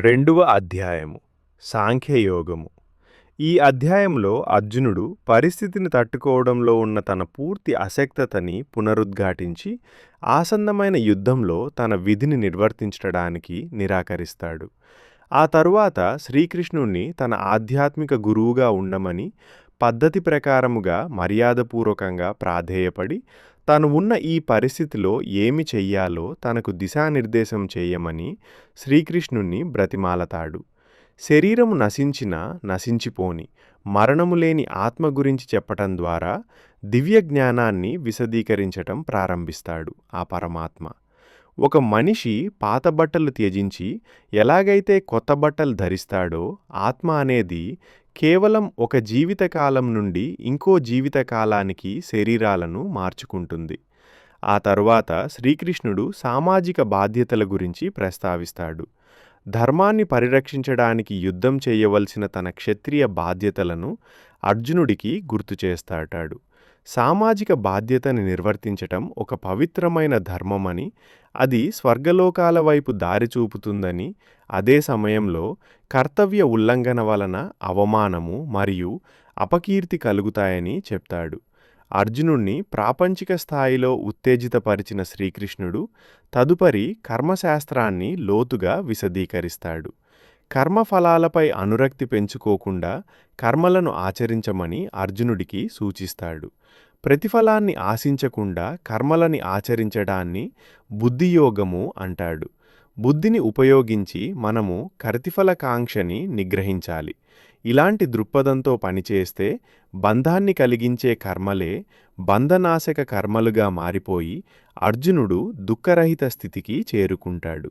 రెండవ అధ్యాయము సాంఖ్యయోగము. ఈ అధ్యాయంలో అర్జునుడు పరిస్థితిని తట్టుకోవడంలో ఉన్న తన పూర్తి అశక్తతని పునరుద్ఘాటించి ఆసన్నమైన యుద్ధంలో తన విధిని నిర్వర్తించడానికి నిరాకరిస్తాడు. ఆ తరువాత శ్రీకృష్ణుణ్ణి తన ఆధ్యాత్మిక గురువుగా ఉండమని పద్ధతి ప్రకారముగా మర్యాదపూర్వకంగా ప్రాధేయపడి తను ఉన్న ఈ పరిస్థితిలో ఏమి చెయ్యాలో తనకు దిశానిర్దేశం చేయమని శ్రీకృష్ణుణ్ణి బ్రతిమాలతాడు. శరీరము నశించినా నశించిపోని మరణము లేని ఆత్మ గురించి చెప్పటం ద్వారా దివ్య జ్ఞానాన్ని విశదీకరించటం ప్రారంభిస్తాడు ఆ పరమాత్మ. ఒక మనిషి పాత బట్టలు త్యజించి ఎలాగైతే కొత్త బట్టలు ధరిస్తాడో ఆత్మ అనేది కేవలం ఒక జీవితకాలం నుండి ఇంకో జీవితకాలానికి శరీరాలను మార్చుకుంటుంది. ఆ తరువాత శ్రీకృష్ణుడు సామాజిక బాధ్యతల గురించి ప్రస్తావిస్తాడు. ధర్మాన్ని పరిరక్షించడానికి యుద్ధం చేయవలసిన తన క్షత్రియ బాధ్యతలను అర్జునుడికి గుర్తు చేస్తాటాడు సామాజిక బాధ్యతని నిర్వర్తించటం ఒక పవిత్రమైన ధర్మమని అది స్వర్గలోకాల వైపు దారి చూపుతుందని అదే సమయంలో కర్తవ్య ఉల్లంఘన వలన అవమానము మరియు అపకీర్తి కలుగుతాయని చెప్తాడు. అర్జునుణ్ణి ప్రాపంచిక స్థాయిలో ఉత్తేజితపరిచిన శ్రీకృష్ణుడు తదుపరి కర్మశాస్త్రాన్ని లోతుగా విశదీకరిస్తాడు. కర్మఫలాలపై అనురక్తి పెంచుకోకుండా కర్మలను ఆచరించమని అర్జునుడికి సూచిస్తాడు. ప్రతిఫలాన్ని ఆశించకుండా కర్మలని ఆచరించడాన్ని బుద్ధియోగము అంటాడు. బుద్ధిని ఉపయోగించి మనము కర్తిఫలకాంక్షని నిగ్రహించాలి. ఇలాంటి దృక్పథంతో పనిచేస్తే బంధాన్ని కలిగించే కర్మలే బంధనాశక కర్మలుగా మారిపోయి అర్జునుడు దుఃఖరహిత స్థితికి చేరుకుంటాడు.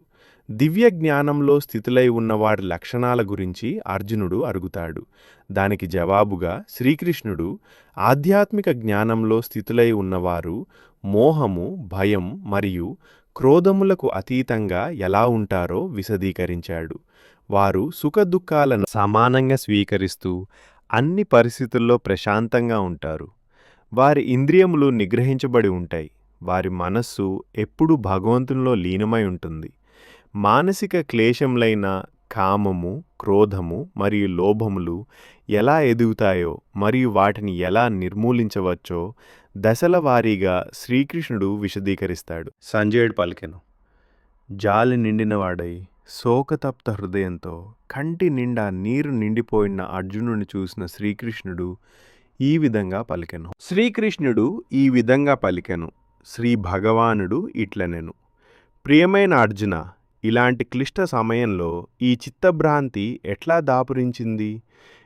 దివ్య జ్ఞానంలో స్థితులై ఉన్నవారి లక్షణాల గురించి అర్జునుడు అడుగుతాడు. దానికి జవాబుగా శ్రీకృష్ణుడు ఆధ్యాత్మిక జ్ఞానంలో స్థితులై ఉన్నవారు మోహము భయం మరియు క్రోధములకు అతీతంగా ఎలా ఉంటారో విశదీకరించాడు. వారు సుఖదుఖాలను సమానంగా స్వీకరిస్తూ అన్ని పరిస్థితుల్లో ప్రశాంతంగా ఉంటారు. వారి ఇంద్రియములు నిగ్రహించబడి ఉంటాయి. వారి మనస్సు ఎప్పుడూ భగవంతునిలో లీనమై ఉంటుంది. మానసిక క్లేశములైన కామము క్రోధము మరియు లోభములు ఎలా ఎదుగుతాయో మరియు వాటిని ఎలా నిర్మూలించవచ్చో దశల వారీగా శ్రీకృష్ణుడు విశదీకరిస్తాడు. సంజయుడు పలికెను జాలి నిండినవాడై శోకతప్త హృదయంతో కంటి నిండా నీరు నిండిపోయిన అర్జునుడిని చూసిన శ్రీకృష్ణుడు ఈ విధంగా పలికెను. శ్రీకృష్ణుడు ఈ విధంగా పలికెను శ్రీ భగవానుడు ఇట్లనెను. ప్రియమైన అర్జున ఇలాంటి క్లిష్ట సమయంలో ఈ చిత్తభ్రాంతి ఎట్లా దాపురించింది?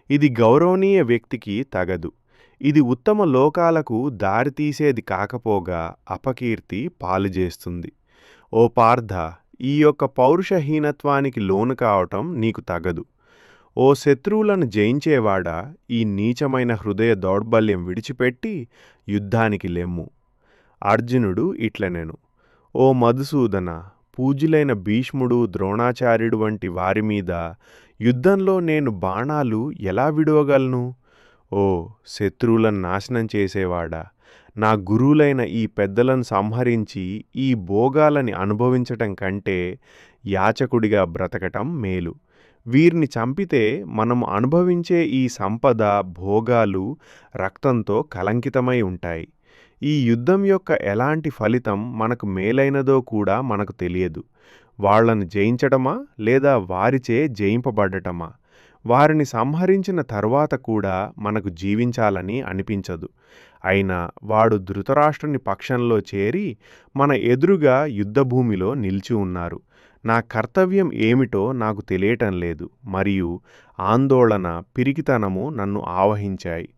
ఇది గౌరవనీయ వ్యక్తికి తగదు. ఇది ఉత్తమ లోకాలకు దారితీసేది కాకపోగా అపకీర్తి పాలుచేస్తుంది ఓ పార్థ ఈ యొక్క పౌరుషహీనత్వానికి లోను కావటం నీకు తగదు. ఓ శత్రువులను జయించేవాడా ఈ నీచమైన హృదయ దౌర్బల్యం విడిచిపెట్టి యుద్ధానికి లెమ్ము. అర్జునుడు ఇట్లనెను ఓ మధుసూదన పూజ్యులైన భీష్ముడు ద్రోణాచార్యుడు వంటి వారి మీద యుద్ధంలో నేను బాణాలు ఎలా విడవగలను? ఓ శత్రువులను నాశనం చేసేవాడా? నా గురువులైన ఈ పెద్దలను సంహరించి ఈ భోగాలని అనుభవించటం కంటే యాచకుడిగా బ్రతకటం మేలు. వీరిని చంపితే మనం అనుభవించే ఈ సంపద భోగాలు రక్తంతో కలంకితమై ఉంటాయి. ఈ యుద్ధం యొక్క ఎలాంటి ఫలితం మనకు మేలైనదో కూడా మనకు తెలియదు. వాళ్ళను జయించటమా? లేదా వారిచే జయింపబడటమా? వారిని సంహరించిన తర్వాత కూడా మనకు జీవించాలని అనిపించదు. అయినా వాడు ధృతరాష్ట్రుని పక్షంలో చేరి మన ఎదురుగా యుద్ధభూమిలో నిలిచి ఉన్నారు. నా కర్తవ్యం ఏమిటో నాకు తెలియటం లేదు. మరియు ఆందోళన పిరికితనము నన్ను ఆవహించాయి.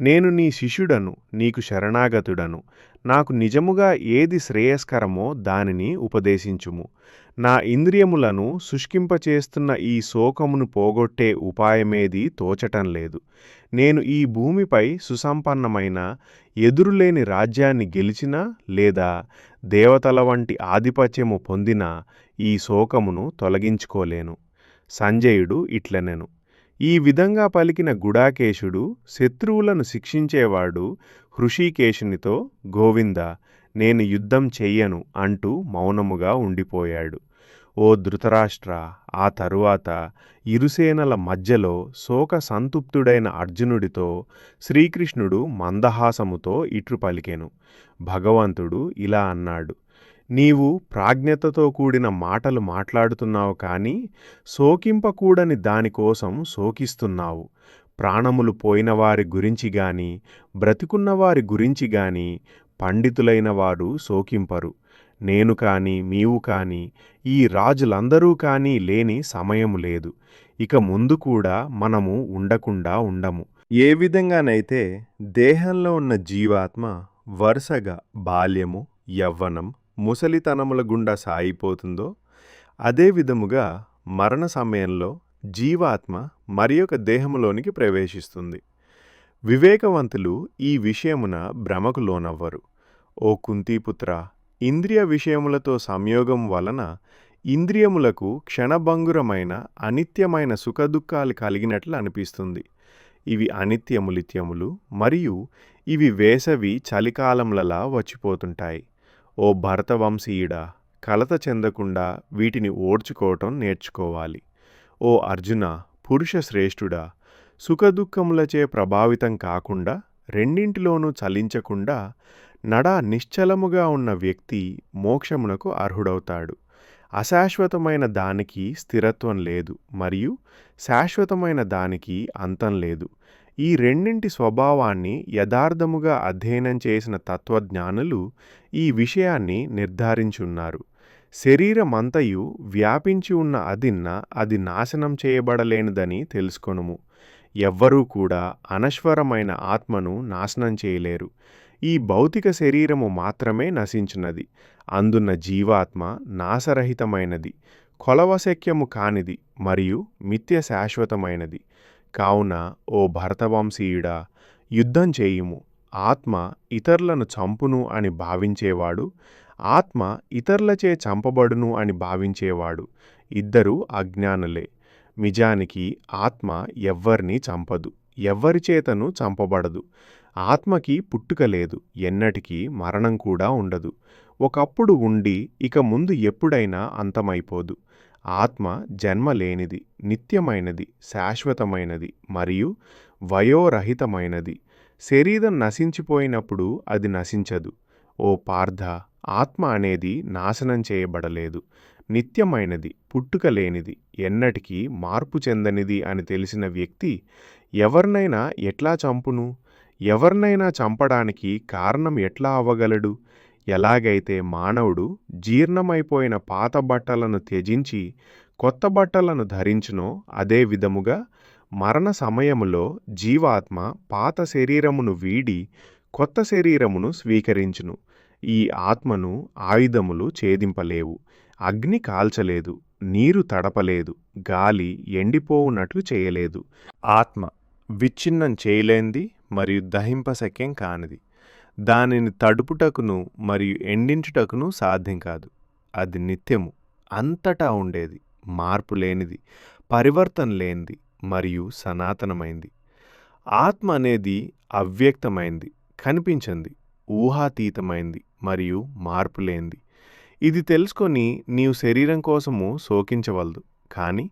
నేను నీ శిష్యుడను నీకు శరణాగతుడను. నాకు నిజముగా ఏది శ్రేయస్కరమో దానిని ఉపదేశించుము. నా ఇంద్రియములను శుష్కింపచేస్తున్న ఈ శోకమును పోగొట్టే ఉపాయమేది తోచటం లేదు. నేను ఈ భూమిపై సుసంపన్నమైన ఎదురులేని రాజ్యాన్ని గెలిచినా లేదా దేవతల వంటి ఆధిపత్యము పొందిన ఈ శోకమును తొలగించుకోలేను. సంజయుడు ఇట్లనెను. ఈ విధంగా పలికిన గుడాకేశుడు శత్రువులను శిక్షించేవాడు హృషీకేశునితో గోవింద నేను యుద్ధం చెయ్యను అంటూ మౌనముగా ఉండిపోయాడు. ఓ ధృతరాష్ట్ర ఆ తరువాత ఇరుసేనల మధ్యలో శోక సంతృప్తుడైన అర్జునుడితో శ్రీకృష్ణుడు మందహాసముతో ఇట్లు పలికెను. భగవంతుడు ఇలా అన్నాడు నీవు ప్రాజ్ఞతతో కూడిన మాటలు మాట్లాడుతున్నావు కానీ శోకింపకూడని దానికోసం శోకిస్తున్నావు. ప్రాణములు పోయిన వారి గురించి గాని బ్రతికున్న వారి గురించి గాని పండితులైన వారు శోకింపరు. నేను కాని మీవు కాని ఈ రాజులందరూ కాని లేని సమయం లేదు. ఇక ముందు కూడా మనము ఉండకుండా ఉండము. ఏ విధంగానైతే దేహంలో ఉన్న జీవాత్మ వరుసగా బాల్యము యవ్వనం ముసలితనముల గుండా సాగిపోతుందో అదే విధముగా మరణ సమయంలో జీవాత్మ మరి ఒక దేహములోనికి ప్రవేశిస్తుంది. వివేకవంతులు ఈ విషయమున భ్రమకు లోనవ్వరు. ఓ కుంతీపుత్ర ఇంద్రియ విషయములతో సంయోగం వలన ఇంద్రియములకు క్షణభంగురమైన అనిత్యమైన సుఖదుఖాలు కలిగినట్లు అనిపిస్తుంది. ఇవి అనిత్యములిత్యములు మరియు ఇవి వేసవి చలికాలములలా వచ్చిపోతుంటాయి. ఓ భరతవంశీయుడా కలత చెందకుండా వీటిని ఓడ్చుకోవటం నేర్చుకోవాలి. ఓ అర్జున పురుష శ్రేష్ఠుడా సుఖదుఖములచే ప్రభావితం కాకుండా రెండింటిలోనూ చలించకుండా నడా నిశ్చలముగా ఉన్న వ్యక్తి మోక్షమునకు అర్హుడవుతాడు. అశాశ్వతమైన దానికి స్థిరత్వం లేదు మరియు శాశ్వతమైన దానికి అంతం లేదు. ఈ రెండింటి స్వభావాన్ని యథార్థముగా అధ్యయనం చేసిన తత్వజ్ఞానులు ఈ విషయాన్ని నిర్ధారించున్నారు. శరీరమంతయు వ్యాపించి ఉన్న అదిన్న అది నాశనం చేయబడలేనిదని తెలుసుకొనుము. ఎవ్వరూ కూడా అనశ్వరమైన ఆత్మను నాశనం చేయలేరు. ఈ భౌతిక శరీరము మాత్రమే నశించినది. అందున్న జీవాత్మ నాశరహితమైనది. కొలవశక్యము కానిది మరియు మిథ్య శాశ్వతమైనది. కావున ఓ భరతవంశీయుడా యుద్ధం చేయుము. ఆత్మ ఇతరులను చంపును అని భావించేవాడు. ఆత్మ ఇతరులచే చంపబడును అని భావించేవాడు. ఇద్దరూ అజ్ఞానులే. నిజానికి ఆత్మ ఎవ్వరినీ చంపదు. ఎవ్వరి చేతను చంపబడదు. ఆత్మకి పుట్టుక లేదు. ఎన్నటికీ మరణం కూడా ఉండదు. ఒకప్పుడు ఉండి ఇక ముందు ఎప్పుడైనా అంతమైపోదు. ఆత్మ జన్మ లేనిది నిత్యమైనది శాశ్వతమైనది మరియు వయోరహితమైనది. శరీరం నశించిపోయినప్పుడు అది నశించదు. ఓ పార్థ ఆత్మ అనేది నాశనం చేయబడలేదు. నిత్యమైనది పుట్టుక లేనిది ఎన్నటికీ మార్పు చెందనిది అని తెలిసిన వ్యక్తి ఎవరినైనా ఎట్లా చంపును? ఎవరినైనా చంపడానికి కారణం ఎట్లా అవ్వగలడు? ఎలాగైతే మానవుడు జీర్ణమైపోయిన పాత బట్టలను త్యజించి కొత్త బట్టలను ధరించునో అదే విధముగా మరణ సమయములో జీవాత్మ పాత శరీరమును వీడి కొత్త శరీరమును స్వీకరించును. ఈ ఆత్మను ఆయుధములు ఛేదింపలేవు. అగ్ని కాల్చలేదు. నీరు తడపలేదు. గాలి ఎండిపోవునట్లు చేయలేదు. ఆత్మ విచ్ఛిన్నం చేయలేంది మరియు దహింపశక్యం కానిది. దానిని తడుపుటకును మరియు ఎండించుటకును సాధ్యం కాదు. అది నిత్యము. అంతటా ఉండేది. మార్పు లేనిది. పరివర్తన లేనిది. మరియు సనాతనమైంది. ఆత్మ అనేది అవ్యక్తమైంది. కనిపించింది. ఊహాతీతమైంది. మరియు మార్పు లేనిది. ఇది తెలుసుకొని నీవు శరీరం కోసము శోకించవలదు. కానీ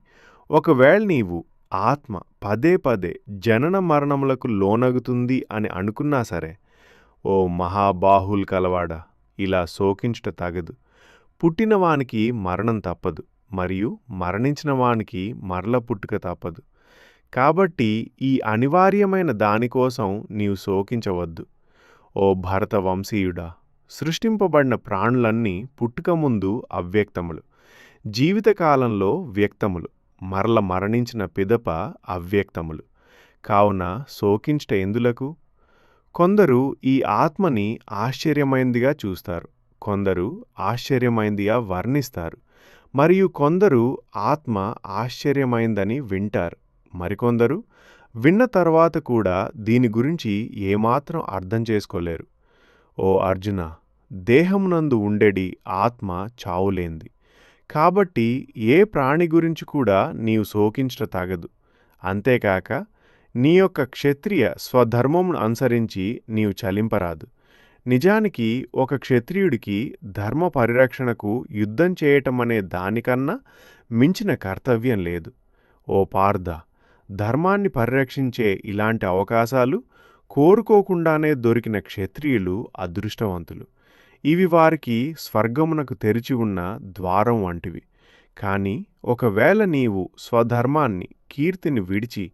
ఒకవేళ నీవు ఆత్మ పదే పదే జనన మరణములకు లోనగుతుంది అని అనుకున్నా సరే ఓ మహాబాహుల్ కలవాడా. ఇలా శోకించుట తగదు. పుట్టినవానికి మరణం తప్పదు. మరియు మరణించిన వానికి మరల పుట్టుక తప్పదు. కాబట్టి ఈ అనివార్యమైన దానికోసం నీవు శోకించవద్దు. ఓ భరత వంశీయుడా సృష్టింపబడిన ప్రాణులన్నీ పుట్టుక ముందు అవ్యక్తములు. జీవితకాలంలో వ్యక్తములు. మరల మరణించిన పిదప అవ్యక్తములు. కావున శోకించట ఎందులకు? కొందరు ఈ ఆత్మని ఆశ్చర్యమైందిగా చూస్తారు. కొందరు ఆశ్చర్యమైందిగా వర్ణిస్తారు. మరియు కొందరు ఆత్మ ఆశ్చర్యమైందని వింటారు. మరికొందరు విన్న తర్వాత కూడా దీని గురించి ఏమాత్రం అర్థం చేసుకోలేరు. ఓ అర్జున దేహమునందు ఉండెడి ఆత్మ చావులేంది. కాబట్టి ఏ ప్రాణి గురించి కూడా నీవు శోకించట తగదు. అంతేకాక నీ యొక్క క్షత్రియ స్వధర్మమును అనుసరించి నీవు చలింపరాదు. నిజానికి ఒక క్షత్రియుడికి ధర్మ పరిరక్షణకు యుద్ధం చేయటం అనే దానికన్నా మించిన కర్తవ్యం లేదు. ఓ పార్థ ధర్మాన్ని పరిరక్షించే ఇలాంటి అవకాశాలు కోరుకోకుండానే దొరికిన క్షత్రియులు అదృష్టవంతులు. ఇవి వారికి స్వర్గమునకు తెరిచి ఉన్న ద్వారం వంటివి. కాని ఒకవేళ నీవు స్వధర్మాన్ని కీర్తిని విడిచి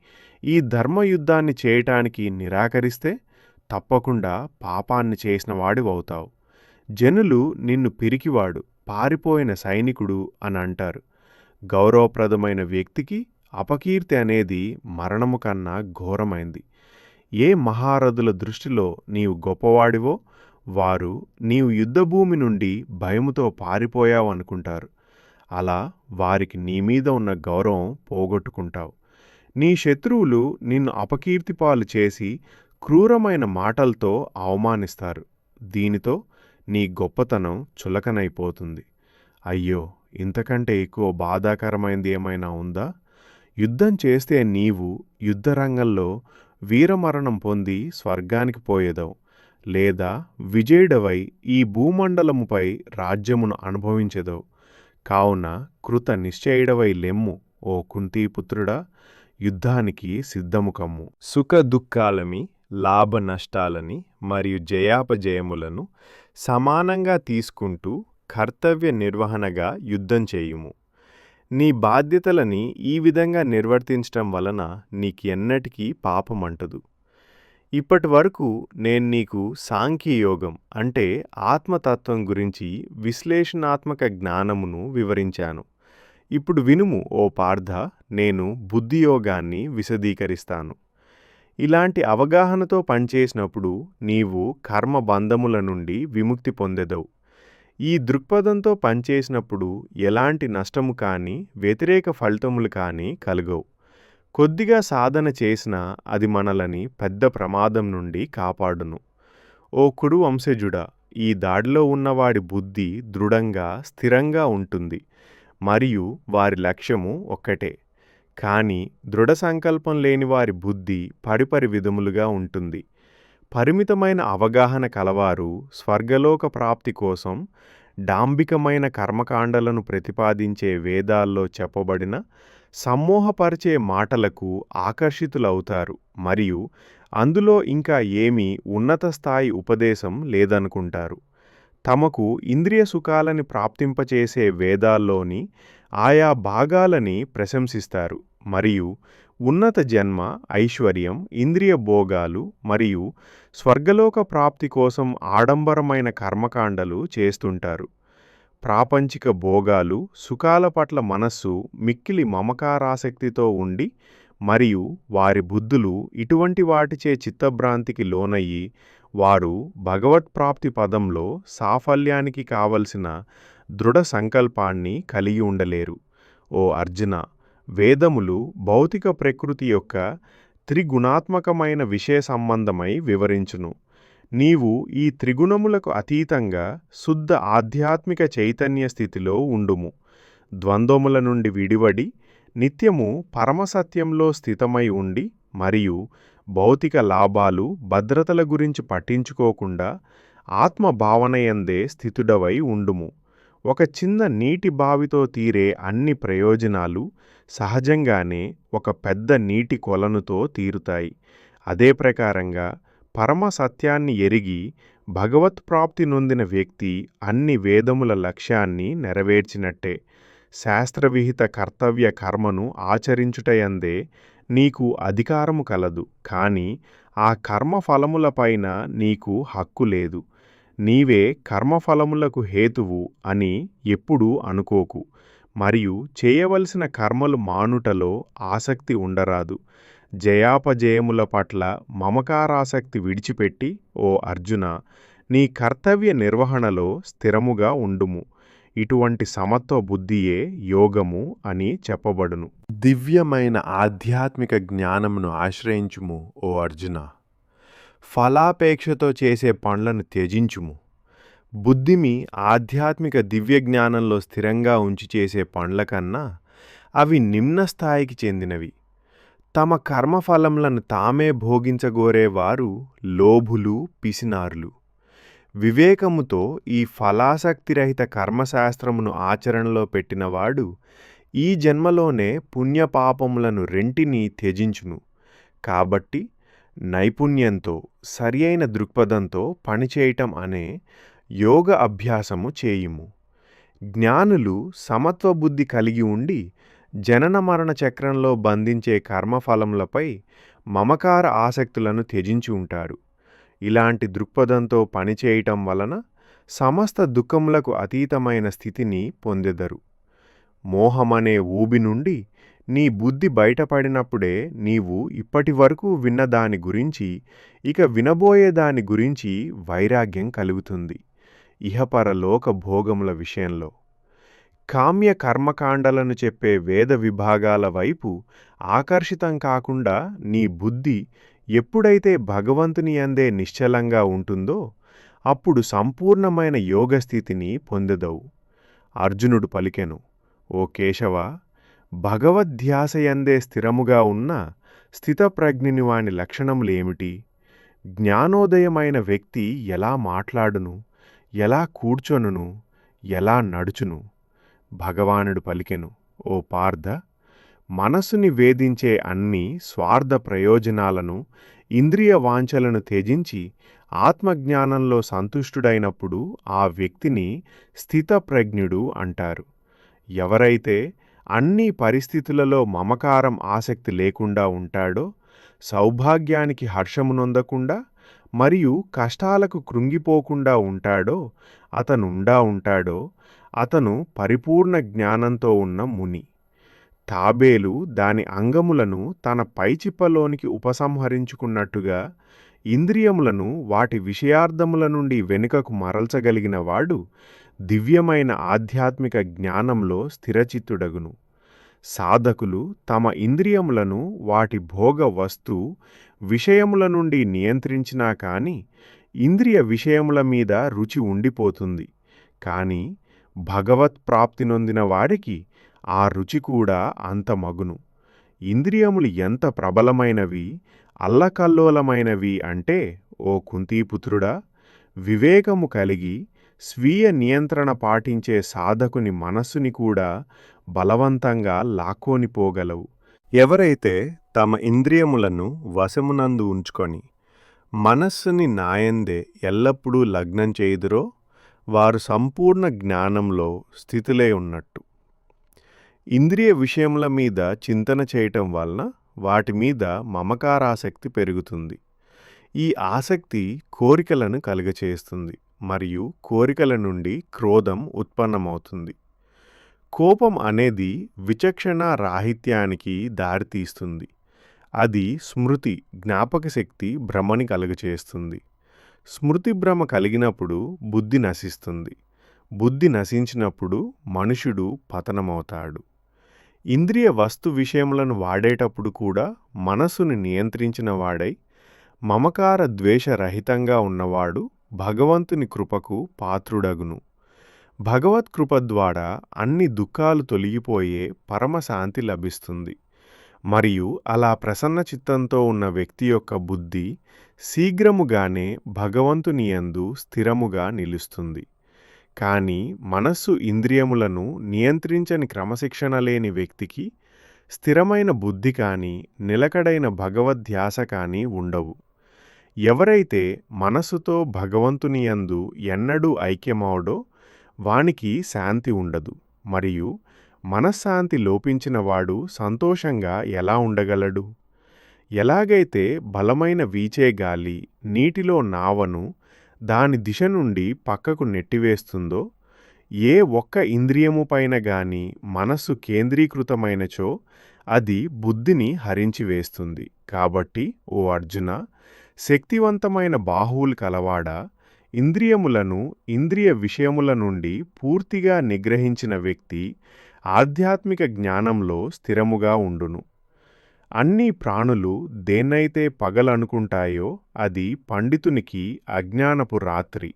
ఈ ధర్మయుద్ధాన్ని చేయటానికి నిరాకరిస్తే తప్పకుండా పాపాన్ని చేసిన వాడివవుతావు జనులు నిన్ను పిరికివాడు పారిపోయిన సైనికుడు అని అంటారు. గౌరవప్రదమైన వ్యక్తికి అపకీర్తి అనేది మరణము కన్నా ఘోరమైంది. ఏ మహారథుల దృష్టిలో నీవు గొప్పవాడివో వారు నీవు యుద్ధభూమి నుండి భయముతో పారిపోయావనుకుంటారు. అలా వారికి నీ మీద ఉన్న గౌరవం పోగొట్టుకుంటావు. నీ శత్రువులు నిన్ను అపకీర్తిపాలు చేసి క్రూరమైన మాటలతో అవమానిస్తారు. దీనితో నీ గొప్పతనం చులకనైపోతుంది. అయ్యో ఇంతకంటే ఎక్కువ బాధాకరమైనది ఏమైనా ఉందా? యుద్ధం చేస్తే నీవు యుద్ధరంగంలో వీరమరణం పొంది స్వర్గానికి పోయేదవు. లేదా విజయుడవై ఈ భూమండలముపై రాజ్యమును అనుభవించెదవు. కావున కృత నిశ్చయుడవై లెమ్ము ఓ కుంతీపుత్రుడా యుద్ధానికి సిద్ధము కమ్ము సుఖ లాభ నష్టాలని మరియు జయాపజయములను సమానంగా తీసుకుంటూ కర్తవ్య నిర్వహణగా యుద్ధం చేయుము. నీ బాధ్యతలని ఈ విధంగా నిర్వర్తించటం వలన నీకెన్నటికీ పాపమంటదు. ఇప్పటి వరకు నేను నీకు సాంఖ్యయోగం అంటే ఆత్మతత్వం గురించి విశ్లేషణాత్మక జ్ఞానమును వివరించాను. ఇప్పుడు వినుము ఓ పార్థ నేను బుద్ధియోగాన్ని విశదీకరిస్తాను. ఇలాంటి అవగాహనతో పనిచేసినప్పుడు నీవు కర్మబంధముల నుండి విముక్తి పొందెదవు. ఈ దృక్పథంతో పనిచేసినప్పుడు ఎలాంటి నష్టము కానీ వ్యతిరేక ఫలితములు కానీ కలగవు. కొద్దిగా సాధన చేసినా అది మనలని పెద్ద ప్రమాదం నుండి కాపాడును. ఓ కుడు వంశజుడా ఈ దాడిలో ఉన్నవాడి బుద్ధి దృఢంగా స్థిరంగా ఉంటుంది. మరియు వారి లక్ష్యము ఒక్కటే. కానీ దృఢ సంకల్పం లేని వారి బుద్ధి పరిపరి విధములుగా ఉంటుంది. పరిమితమైన అవగాహన కలవారు స్వర్గలోక ప్రాప్తి కోసం డాంబికమైన కర్మకాండలను ప్రతిపాదించే వేదాల్లో చెప్పబడిన సమ్మోహపరిచే మాటలకు ఆకర్షితులవుతారు మరియు అందులో ఇంకా ఏమీ ఉన్నత స్థాయి ఉపదేశం లేదనుకుంటారు. తమకు ఇంద్రియ సుఖాలని ప్రాప్తింపచేసే వేదాల్లోని ఆయా భాగాలని ప్రశంసిస్తారు మరియు ఉన్నత జన్మ ఐశ్వర్యం ఇంద్రియ భోగాలు మరియు స్వర్గలోక ప్రాప్తి కోసం ఆడంబరమైన కర్మకాండలు చేస్తుంటారు. ప్రాపంచిక భోగాలు సుఖాల పట్ల మనస్సు మిక్కిలి మమకారాసక్తితో ఉండి మరియు వారి బుద్ధులు ఇటువంటి వాటిచే చిత్తభ్రాంతికి లోనయ్యి వారు భగవత్ప్రాప్తి పదంలో సాఫల్యానికి కావలసిన దృఢ సంకల్పాన్ని కలిగి ఉండలేరు. ఓ అర్జున వేదములు భౌతిక ప్రకృతి యొక్క త్రిగుణాత్మకమైన విషయ సంబంధమై వివరించును. నీవు ఈ త్రిగుణములకు అతీతంగా శుద్ధ ఆధ్యాత్మిక చైతన్య స్థితిలో ఉండుము. ద్వంద్వముల నుండి విడివడి నిత్యము పరమసత్యంలో స్థితమై ఉండి మరియు భౌతిక లాభాలు భద్రతల గురించి పట్టించుకోకుండా ఆత్మ భావనయందే స్థితుడవై ఉండుము. ఒక చిన్న నీటి బావితో తీరే అన్ని ప్రయోజనాలు సహజంగానే ఒక పెద్ద నీటి కొలనుతో తీరుతాయి. అదే ప్రకారంగా పరమ సత్యాన్ని ఎరిగి భగవత్ప్రాప్తి నొందిన వ్యక్తి అన్ని వేదముల లక్ష్యాన్ని నెరవేర్చినట్టే. శాస్త్రవిహిత కర్తవ్య కర్మను ఆచరించుటయందే నీకు అధికారము కలదు. కానీ ఆ కర్మఫలములపైన నీకు హక్కు లేదు. నీవే కర్మఫలములకు హేతువు అని ఎప్పుడూ అనుకోకు. మరియు చేయవలసిన కర్మలు మానుటలో ఆసక్తి ఉండరాదు. జయాపజయముల పట్ల మమకారాసక్తి విడిచిపెట్టి ఓ అర్జున నీ కర్తవ్య నిర్వహణలో స్థిరముగా ఉండుము. ఇటువంటి సమత్వ బుద్ధియే యోగము అని చెప్పబడును. దివ్యమైన ఆధ్యాత్మిక జ్ఞానమును ఆశ్రయించుము ఓ అర్జున. ఫలాపేక్షతో చేసే పనులను త్యజించుము. బుద్ధిమి ఆధ్యాత్మిక దివ్య జ్ఞానంలో స్థిరంగా ఉంచి చేసే పనుల కన్నా అవి నిమ్న స్థాయికి చెందినవి. తమ కర్మఫలములను తామే భోగించగోరేవారు లోభులు పిసినారులు. వివేకముతో ఈ ఫలాసక్తిరహిత కర్మశాస్త్రమును ఆచరణలో పెట్టినవాడు ఈ జన్మలోనే పుణ్యపాపములను రెంటిని త్యజించును. కాబట్టి నైపుణ్యంతో సరియైన దృక్పథంతో పనిచేయటం అనే యోగ అభ్యాసము చేయుము. జ్ఞానులు సమత్వ బుద్ధి కలిగి ఉండి జనన మరణ చక్రంలో బంధించే కర్మఫలములపై మమకార ఆసక్తులను త్యజించి ఉంటారు ఇలాంటి దృక్పథంతో పనిచేయటం వలన సమస్త దుఃఖములకు అతీతమైన స్థితిని పొందెదరు. మోహమనే ఊబి నుండి నీ బుద్ధి బయటపడినప్పుడే నీవు ఇప్పటి వరకు విన్న దాని గురించి ఇక వినబోయే దాని గురించి వైరాగ్యం కలుగుతుంది. ఇహపరలోక భోగముల విషయంలో కామ్య కర్మకాండలను చెప్పే వేద విభాగాల వైపు ఆకర్షితం కాకుండా నీ బుద్ధి ఎప్పుడైతే భగవంతుని అందే నిశ్చలంగా ఉంటుందో అప్పుడు సంపూర్ణమైన యోగస్థితిని పొందెదవు. అర్జునుడు పలికెను ఓ కేశవ భగవద్ధ్యాసయందే స్థిరముగా ఉన్న స్థితప్రజ్ఞుని వాని లక్షణములేమిటి జ్ఞానోదయమైన వ్యక్తి ఎలా మాట్లాడును? ఎలా కూర్చొనును? ఎలా నడుచును? భగవానుడు పలికెను ఓ పార్థ మనసుని వేధించే అన్ని స్వార్థ ప్రయోజనాలను ఇంద్రియ వాంఛలను త్యజించి ఆత్మజ్ఞానంలో సంతుష్టుడైనప్పుడు ఆ వ్యక్తిని స్థితప్రజ్ఞుడు అంటారు. ఎవరైతే అన్ని పరిస్థితులలో మమకారం ఆసక్తి లేకుండా ఉంటాడో సౌభాగ్యానికి హర్షము నొందకుండా మరియు కష్టాలకు కృంగిపోకుండా ఉంటాడో అతనుండా ఉంటాడో అతను పరిపూర్ణ జ్ఞానంతో ఉన్న ముని. తాబేలు దాని అంగములను తన పైచిప్పలోనికి ఉపసంహరించుకున్నట్టుగా ఇంద్రియములను వాటి విషయార్థముల నుండి వెనుకకు మరల్చగలిగిన వాడు దివ్యమైన ఆధ్యాత్మిక జ్ఞానంలో స్థిరచిత్తుడగును. సాధకులు తమ ఇంద్రియములను వాటి భోగ వస్తు విషయముల నుండి నియంత్రించినా కాని ఇంద్రియ విషయముల మీద రుచి ఉండిపోతుంది. కానీ భగవత్ ప్రాప్తి నొందిన వారికి ఆ రుచి కూడా అంత మగును. ఇంద్రియములు ఎంత ప్రబలమైనవి అల్లకల్లోలమైనవి అంటే ఓ కుంతీపుత్రుడా వివేకము కలిగి స్వీయ నియంత్రణ పాటించే సాధకుని మనస్సుని కూడా బలవంతంగా లాక్కోనిపోగలవు ఎవరైతే తమ ఇంద్రియములను వశమునందు ఉంచుకొని మనస్సుని నాయందే ఎల్లప్పుడూ లగ్నం చేయుదురో వారు సంపూర్ణ జ్ఞానంలో స్థితిలే ఉన్నట్టు. ఇంద్రియ విషయముల మీద చింతన చేయటం వలన వాటి మీద మమకారాసక్తి పెరుగుతుంది. ఈ ఆసక్తి కోరికలను కలుగచేస్తుంది మరియు కోరికల నుండి క్రోధం ఉత్పన్నమవుతుంది. కోపం అనేది విచక్షణ రాహిత్యానికి దారితీస్తుంది. అది స్మృతి జ్ఞాపక శక్తి భ్రమని కలుగచేస్తుంది. స్మృతిభ్రమ కలిగినప్పుడు బుద్ధి నశిస్తుంది. బుద్ధి నశించినప్పుడు మనుషుడు పతనమవుతాడు. ఇంద్రియ వస్తు విషయములను వాడేటప్పుడు కూడా మనసుని నియంత్రించిన వాడై మమకార ద్వేషరహితంగా ఉన్నవాడు భగవంతుని కృపకు పాత్రుడగును. భగవత్ కృప ద్వారా అన్ని దుఃఖాలు తొలగిపోయే పరమశాంతి లభిస్తుంది. మరియు అలా ప్రసన్న చిత్తంతో ఉన్న వ్యక్తి యొక్క బుద్ధి శీఘ్రముగానే భగవంతుని యందు స్థిరముగా నిలుస్తుంది. కానీ మనస్సు ఇంద్రియములను నియంత్రించని క్రమశిక్షణ లేని వ్యక్తికి స్థిరమైన బుద్ధి కానీ నిలకడైన భగవద్ధ్యాస కానీ ఉండవు. ఎవరైతే మనస్సుతో భగవంతుని యందు ఎన్నడూ ఐక్యమవడో వానికి శాంతి ఉండదు. మరియు మనశ్శాంతి లోపించినవాడు సంతోషంగా ఎలా ఉండగలడు? ఎలాగైతే బలమైన వీచే గాలి నీటిలో నావను దాని దిశ నుండి పక్కకు నెట్టివేస్తుందో ఏ ఒక్క ఇంద్రియము పైన గాని మనస్సు కేంద్రీకృతమైనచో అది బుద్ధిని హరించి కాబట్టి ఓ అర్జున శక్తివంతమైన బాహువులు కలవాడ ఇంద్రియములను ఇంద్రియ విషయముల నుండి పూర్తిగా నిగ్రహించిన వ్యక్తి ఆధ్యాత్మిక జ్ఞానంలో స్థిరముగా ఉండును. అన్ని ప్రాణులు దేన్నైతే పగలనుకుంటాయో అది పండితునికి అజ్ఞానపు రాత్రి.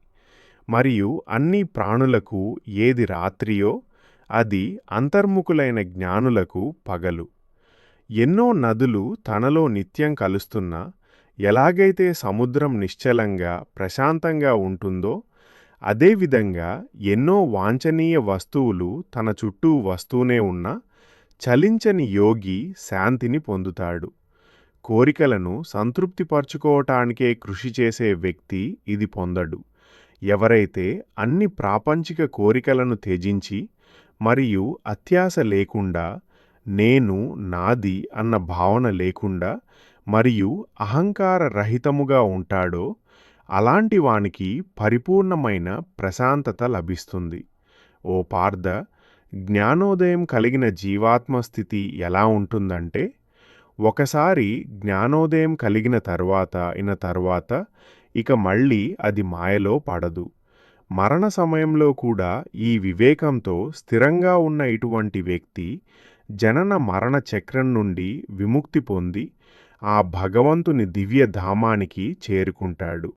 మరియు అన్ని ప్రాణులకు ఏది రాత్రియో అది అంతర్ముఖులైన జ్ఞానులకు పగలు. ఎన్నో నదులు తనలో నిత్యం కలుస్తున్నా ఎలాగైతే సముద్రం నిశ్చలంగా ప్రశాంతంగా ఉంటుందో అదేవిధంగా ఎన్నో వాంఛనీయ వస్తువులు తన చుట్టూ వస్తూనే ఉన్నా చలించని యోగి శాంతిని పొందుతాడు. కోరికలను సంతృప్తిపరచుకోవటానికే కృషి చేసే వ్యక్తి ఇది పొందడు. ఎవరైతే అన్ని ప్రాపంచిక కోరికలను త్యజించి మరియు అత్యాశ లేకుండా నేను నాది అన్న భావన లేకుండా మరియు అహంకార రహితముగా ఉంటాడో అలాంటి వానికి పరిపూర్ణమైన ప్రశాంతత లభిస్తుంది. ఓ పార్థ జ్ఞానోదయం కలిగిన జీవాత్మ స్థితి ఎలా ఉంటుందంటే ఒకసారి జ్ఞానోదయం కలిగిన తర్వాత అయిన తర్వాత ఇక మళ్ళీ అది మాయలో పడదు. మరణ సమయంలో కూడా ఈ వివేకంతో స్థిరంగా ఉన్న ఇటువంటి వ్యక్తి జనన మరణ చక్రం నుండి విముక్తి పొంది ఆ భగవంతుని దివ్య ధామానికి చేరుకుంటాడు.